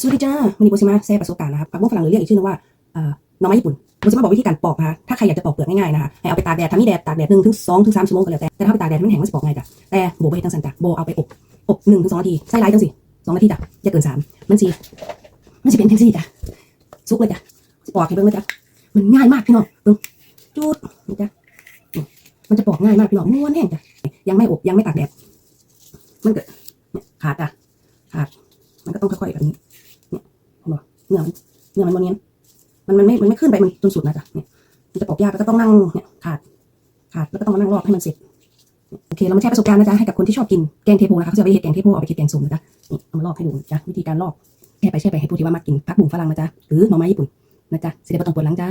จ้าวันนี้โบซิมาแชร์ประสบการณ์นะครับผักบุ้งฝรั่งหรือเรียกอีกชื่อนึงว่าเอ่อหน่อไม้ญี่ปุ่นโบซิมาบอกวิธีการปอกนะคะถ้าใครอยากจะปอกเปลือกง่ายๆนะคะให้เอาไปตากแดดทำนี่แดดตากแดดหนึ่งถึงสองถึงสามชั่วโมงก็แล้วแต่แต่ถ้าไปตากแดดมันแห้งมันจะปอกง่ายจ้ะแต่โบไปทั้งสันจ้ะโบเอาไปอบอบหนึ่งถึงสองนาทีใส่ไลท์จังสิสองนาทีจ้ะอย่าเกินสามมันสิมันสิเป็นจังสิจ้ะซุกเลยจ้ะปอกให้เบิ่งเลยจ้ะมันง่ายมากพี่น้องเบิ่งจูดนี่จ้ะมันจะปอกง่ายมากพี่น้องม้วนแห้งจ้ะยังไม่อบยังไม่ตากแดดมันเกิดขาดจ้ะขาดมันก็ต้องค่อยๆแบบนี้ เนื้อมันเนื้อมันบนเนี้ยมันมันไม่มันไม่ขึ้นไปมันจนสุดนะจ๊ะเนี่ยมันจะปอกยากแล้วก็ต้องนั่งเนี่ยขาดขาดแล้วก็ต้องมานั่งลอกให้มันเสร็จโอเคเรามาแชร์ประสบการณ์นะจ๊ะให้กับคนที่ชอบกินแกงเทโพนะคะเขาจะเอาไปเห็ดแกงเทโพเอาไปเห็ดแกงส้มนะจ๊ะนี่เอามาลอกให้ดูจ้ะวิธีการลอกแช่ไปแช่ไปให้ผู้ที่ว่ามักกินผักบุ้งฝรั่งนะจ๊ะหรือหน่อไม้ญี่ปุ่นนะจ๊ะเสร็จแล้วต้องปวดหลังจ้า